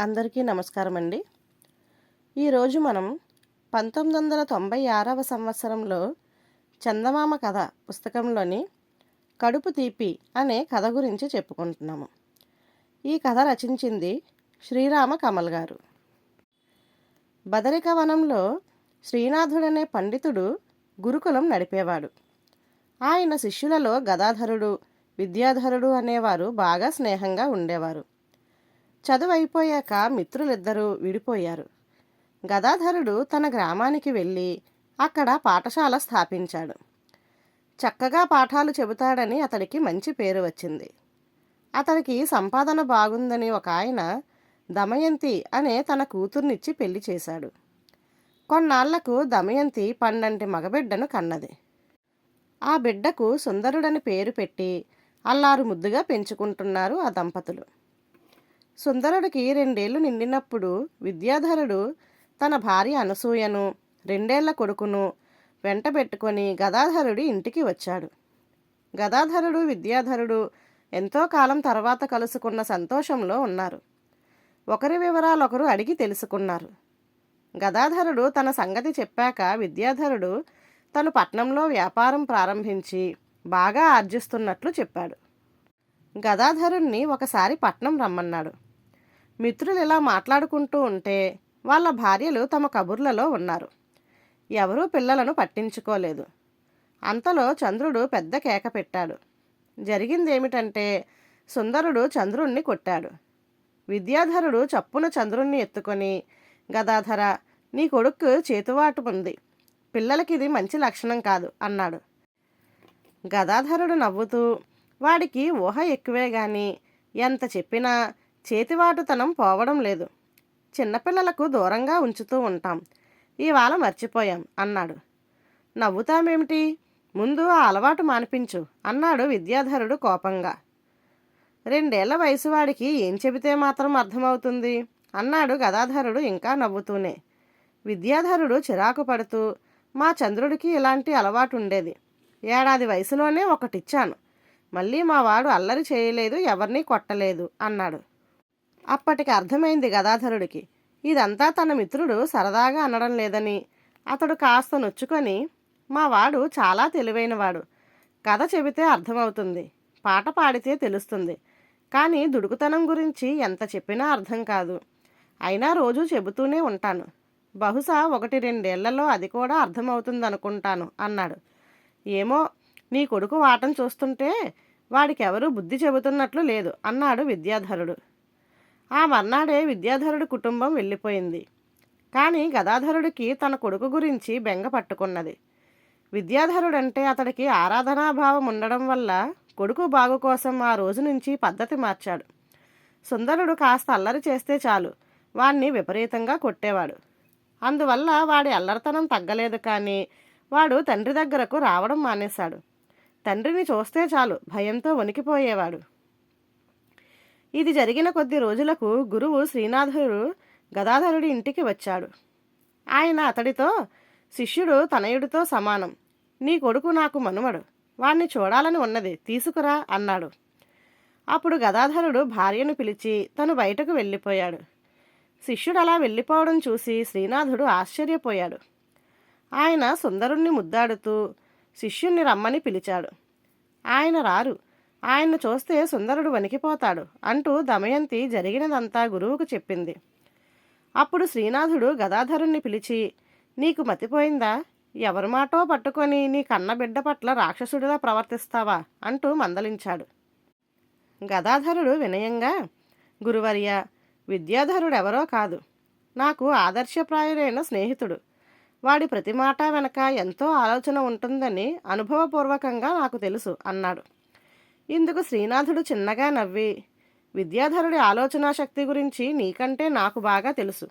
అందరికీ నమస్కారం అండి ఈరోజు మనం పంతొమ్మిది వందల తొంభై ఆరవ సంవత్సరంలో చందమామ కథ పుస్తకంలోని కడుపు తీపి అనే కథ గురించి చెప్పుకుంటున్నాము. ఈ కథ రచించింది శ్రీరామ కమల్ గారు. బదరిక వనంలో శ్రీనాథుడనే పండితుడు గురుకులం నడిపేవాడు. ఆయన శిష్యులలో గదాధరుడు విద్యాధరుడు అనేవారు బాగా స్నేహంగా ఉండేవారు. చదువు అయిపోయాక మిత్రులిద్దరూ విడిపోయారు. గదాధరుడు తన గ్రామానికి వెళ్ళి అక్కడ పాఠశాల స్థాపించాడు. చక్కగా పాఠాలు చెబుతాడని అతడికి మంచి పేరు వచ్చింది. అతడికి సంపాదన బాగుందని ఒక ఆయన దమయంతి అనే తన కూతుర్నిచ్చి పెళ్ళి చేశాడు. కొన్నాళ్ళకు దమయంతి పండంటి మగబిడ్డను కన్నది. ఆ బిడ్డకు సుందరుడని పేరు పెట్టి అల్లారు ముద్దుగా పెంచుకుంటున్నారు ఆ దంపతులు. సుందరుడికి రెండేళ్ళు నిండినప్పుడు విద్యాధరుడు తన భార్య అనసూయను రెండేళ్ళ కొడుకును వెంటబెట్టుకొని గదాధరుడి ఇంటికి వచ్చాడు. గదాధరుడు విద్యాధరుడు ఎంతో కాలం తర్వాత కలుసుకున్న సంతోషంలో ఉన్నారు. ఒకరి వివరాలొకరు అడిగి తెలుసుకున్నారు. గదాధరుడు తన సంగతి చెప్పాక విద్యాధరుడు తను పట్నంలో వ్యాపారం ప్రారంభించి బాగా ఆర్జిస్తున్నట్లు చెప్పాడు. గదాధరుణ్ణి ఒకసారి పట్నం రమ్మన్నాడు. మిత్రులు ఇలా మాట్లాడుకుంటూ ఉంటే వాళ్ళ భార్యలు తమ కబుర్లలో ఉన్నారు. ఎవరూ పిల్లలను పట్టించుకోలేదు. అంతలో చంద్రుడు పెద్ద కేక పెట్టాడు. జరిగిందేమిటంటే సుందరుడు చంద్రుణ్ణి కొట్టాడు. విద్యాధరుడు చప్పున చంద్రుణ్ణి ఎత్తుకొని గదాధర నీ కొడుకు చేతువాటు ఉంది పిల్లలకి ఇది మంచి లక్షణం కాదు అన్నాడు. గదాధరుడు నవ్వుతూ వాడికి ఊహ ఎక్కువే గాని ఎంత చెప్పినా చేతివాటుతనం పోవడం లేదు. చిన్నపిల్లలకు దూరంగా ఉంచుతూ ఉంటాం. ఇవాళ మర్చిపోయాం అన్నాడు. నవ్వుతామేమిటి? ముందు ఆ అలవాటు మానిపించు అన్నాడు విద్యాధరుడు కోపంగా. రెండేళ్ళ వయసు వాడికి ఏం చెబితే మాత్రం అర్థమవుతుంది? అన్నాడు గదాధరుడు ఇంకా నవ్వుతూనే. విద్యాధరుడు చిరాకు పడుతూ మా చంద్రుడికి ఇలాంటి అలవాటు ఉండేది ఏడాది వయసులోనే ఒకటిచ్చాను. మళ్ళీ మా వాడు అల్లరి చేయలేదు ఎవరినీ కొట్టలేదు అన్నాడు. అప్పటికి అర్థమైంది గదాధరుడికి. ఇదంతా తన మిత్రుడు సరదాగా అనడం లేదని. అతడు కాస్త నొచ్చుకొని మా వాడు చాలా తెలివైనవాడు. కథ చెబితే అర్థమవుతుంది పాట పాడితే తెలుస్తుంది. కానీ దుడుకుతనం గురించి ఎంత చెప్పినా అర్థం కాదు. అయినా రోజు చెబుతూనే ఉంటాను. బహుశా ఒకటి రెండేళ్ళలో అది కూడా అర్థమవుతుందనుకుంటాను అన్నాడు. ఏమో నీ కొడుకు వాటం చూస్తుంటే వాడికెవరూ బుద్ధి చెబుతున్నట్లు లేదు అన్నాడు విద్యాధరుడు. ఆ మర్నాడే విద్యాధరుడి కుటుంబం వెళ్ళిపోయింది. కానీ గదాధరుడికి తన కొడుకు గురించి బెంగ పట్టుకున్నది. విద్యాధరుడంటే అతడికి ఆరాధనాభావం ఉండడం వల్ల కొడుకు బాగు కోసం ఆ రోజు నుంచి పద్ధతి మార్చాడు. సుందరుడు కాస్త అల్లరి చేస్తే చాలు వాణ్ణి విపరీతంగా కొట్టేవాడు. అందువల్ల వాడి అల్లరితనం తగ్గలేదు కానీ వాడు తండ్రి దగ్గరకు రావడం మానేశాడు. తండ్రిని చూస్తే చాలు భయంతో వణికిపోయేవాడు. ఇది జరిగిన కొద్ది రోజులకు గురువు శ్రీనాథుడు గదాధరుడి ఇంటికి వచ్చాడు. ఆయన అతడితో శిష్యుడు తనయుడితో సమానం. నీ కొడుకు నాకు మనుమడు. వాణ్ణి చూడాలని ఉన్నది. తీసుకురా అన్నాడు. అప్పుడు గదాధరుడు భార్యను పిలిచి తను బయటకు వెళ్ళిపోయాడు. శిష్యుడు అలా వెళ్ళిపోవడం చూసి శ్రీనాథుడు ఆశ్చర్యపోయాడు. ఆయన సుందరుణ్ణి ముద్దాడుతూ శిష్యుణ్ణి రమ్మని పిలిచాడు. ఆయన రారు. ఆయన్ను చూస్తే సుందరుడు వణికిపోతాడు అంటూ దమయంతి జరిగినదంతా గురువుకు చెప్పింది. అప్పుడు శ్రీనాథుడు గదాధరుణ్ణి పిలిచి నీకు మతిపోయిందా? ఎవరి మాటో పట్టుకొని నీ కన్న బిడ్డ పట్ల రాక్షసుడిలా ప్రవర్తిస్తావా? అంటూ మందలించాడు. గదాధరుడు వినయంగా గురువర్య విద్యాధరుడెవరో కాదు. నాకు ఆదర్శప్రాయుడైన స్నేహితుడు. వాడి ప్రతి మాట వెనక ఎంతో ఆలోచన ఉంటుందని అనుభవపూర్వకంగా నాకు తెలుసు అన్నాడు. ఇందుకు శ్రీనాథుడు చిన్నగా నవ్వి విద్యాధరుడి ఆలోచనా శక్తి గురించి నీకంటే నాకు బాగా తెలుసు.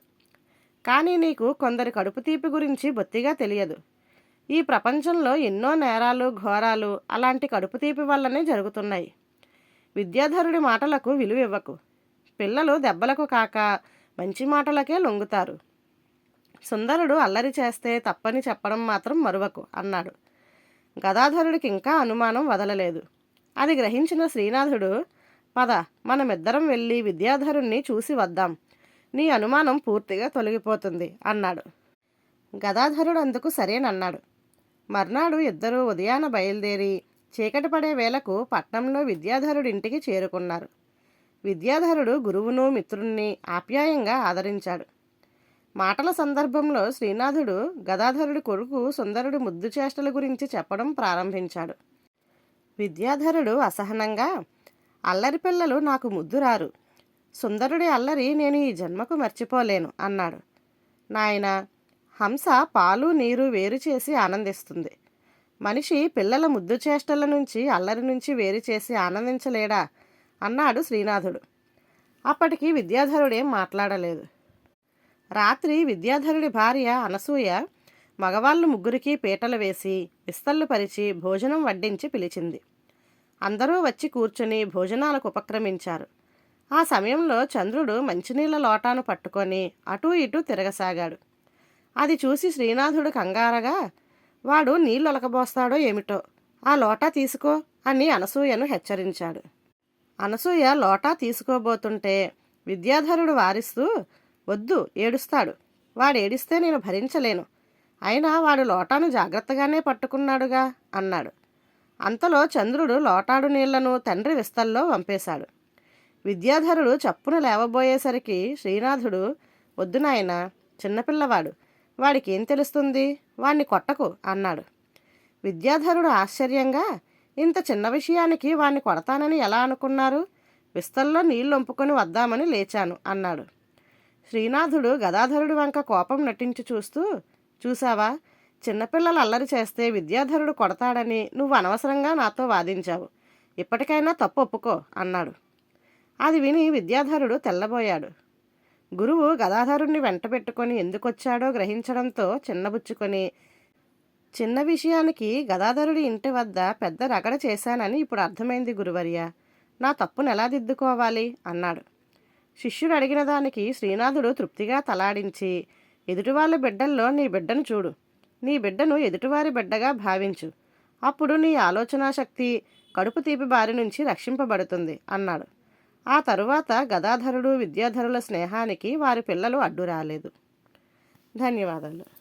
కానీ నీకు కొందరి కడుపు తీపి గురించి బొత్తిగా తెలియదు. ఈ ప్రపంచంలో ఎన్నో నేరాలు ఘోరాలు అలాంటి కడుపు తీపి వల్లనే జరుగుతున్నాయి. విద్యాధరుడి మాటలకు విలువ ఇవ్వకు. పిల్లలు దెబ్బలకు కాక మంచి మాటలకే లొంగుతారు. సుందరుడు అల్లరి చేస్తే తప్పని చెప్పడం మాత్రం మరువకు అన్నాడు. గదాధరుడికి ఇంకా అనుమానం వదలలేదు. అది గ్రహించిన శ్రీనాథుడు పద మనమిద్దరం వెళ్ళి విద్యాధరుణ్ణి చూసి వద్దాం. నీ అనుమానం పూర్తిగా తొలగిపోతుంది అన్నాడు. గదాధరుడు అందుకు సరేనన్నాడు. మర్నాడు ఇద్దరూ ఉదయాన బయలుదేరి చీకటి పడే వేళకు పట్నంలో విద్యాధరుడి ఇంటికి చేరుకున్నారు. విద్యాధరుడు గురువును మిత్రుణ్ణి ఆప్యాయంగా ఆదరించాడు. మాటల సందర్భంలో శ్రీనాథుడు గదాధరుడి కొడుకు సుందరుడి ముద్దు చేష్టల గురించి చెప్పడం ప్రారంభించాడు. విద్యాధరుడు అసహనంగా అల్లరి పిల్లలు నాకు ముద్దురారు సుందరుడి అల్లరి నేను ఈ జన్మకు మర్చిపోలేను అన్నాడు. నాయన హంస పాలు నీరు వేరు చేసి ఆనందిస్తుంది. మనిషి పిల్లల ముద్దు చేష్టల నుంచి అల్లరి నుంచి వేరు చేసి ఆనందించలేడా అన్నాడు శ్రీనాథుడు. అప్పటికి విద్యాధరుడేం మాట్లాడలేదు. రాత్రి విద్యాధరుడి భార్య అనసూయ మగవాళ్ళు ముగ్గురికి పీటలు వేసి విస్తళ్ళు పరిచి భోజనం వడ్డించి పిలిచింది. అందరూ వచ్చి కూర్చుని భోజనాలకు ఉపక్రమించారు. ఆ సమయంలో చంద్రుడు మంచినీళ్ళ లోటాను పట్టుకొని అటూ ఇటూ తిరగసాగాడు. అది చూసి శ్రీనాథుడు కంగారగా వాడు నీళ్ళు ఒలకబోస్తాడో ఏమిటో? ఆ లోటా తీసుకో అని అనసూయను హెచ్చరించాడు. అనసూయ లోటా తీసుకోబోతుంటే విద్యాధరుడు వారిస్తూ వద్దు ఏడుస్తాడు. వాడు ఏడిస్తే నేను భరించలేను. అయినా వాడు లోటాను జాగ్రత్తగానే పట్టుకున్నాడుగా అన్నాడు. అంతలో చంద్రుడు లోటాడు నీళ్ళను తండ్రి విస్తల్లో వంపేశాడు. విద్యాధరుడు చప్పున లేవబోయేసరికి శ్రీనాథుడు వద్దు నాయన చిన్నపిల్లవాడు వాడికి ఏం తెలుస్తుంది? వాణ్ణి కొట్టకు అన్నాడు. విద్యాధరుడు ఆశ్చర్యంగా ఇంత చిన్న విషయానికి వాణ్ణి కొడతానని ఎలా అనుకున్నారు? విస్తల్లో నీళ్ళు వంపుకొని వద్దామని లేచాను అన్నాడు. శ్రీనాథుడు గదాధరుడి వంక కోపం నటించి చూస్తూ చూసావా? చిన్నపిల్లలు అల్లరి చేస్తే విద్యాధరుడు కొడతాడని నువ్వు అనవసరంగా నాతో వాదించావు. ఇప్పటికైనా తప్పు ఒప్పుకో అన్నాడు. అది విని విద్యాధరుడు తెల్లబోయాడు. గురువు గదాధరుణ్ణి వెంట పెట్టుకొని ఎందుకొచ్చాడో గ్రహించడంతో చిన్నబుచ్చుకొని చిన్న విషయానికి గదాధరుడి ఇంటి వద్ద పెద్ద రగడ చేశానని ఇప్పుడు అర్థమైంది గురువర్య. నా తప్పును ఎలా దిద్దుకోవాలి? అన్నాడు. శిష్యుడు అడిగిన దానికి శ్రీనాథుడు తృప్తిగా తలాడించి ఎదుటివాళ్ళ బిడ్డల్లో నీ బిడ్డను చూడు. నీ బిడ్డను ఎదుటివారి బిడ్డగా భావించు. అప్పుడు నీ ఆలోచనా శక్తి కడుపు తీపి బారి నుంచి రక్షింపబడుతుంది అన్నాడు. ఆ తరువాత గదాధరుడు విద్యాధరుల స్నేహానికి వారి పిల్లలు అడ్డు రాలేదు ధన్యవాదాలు.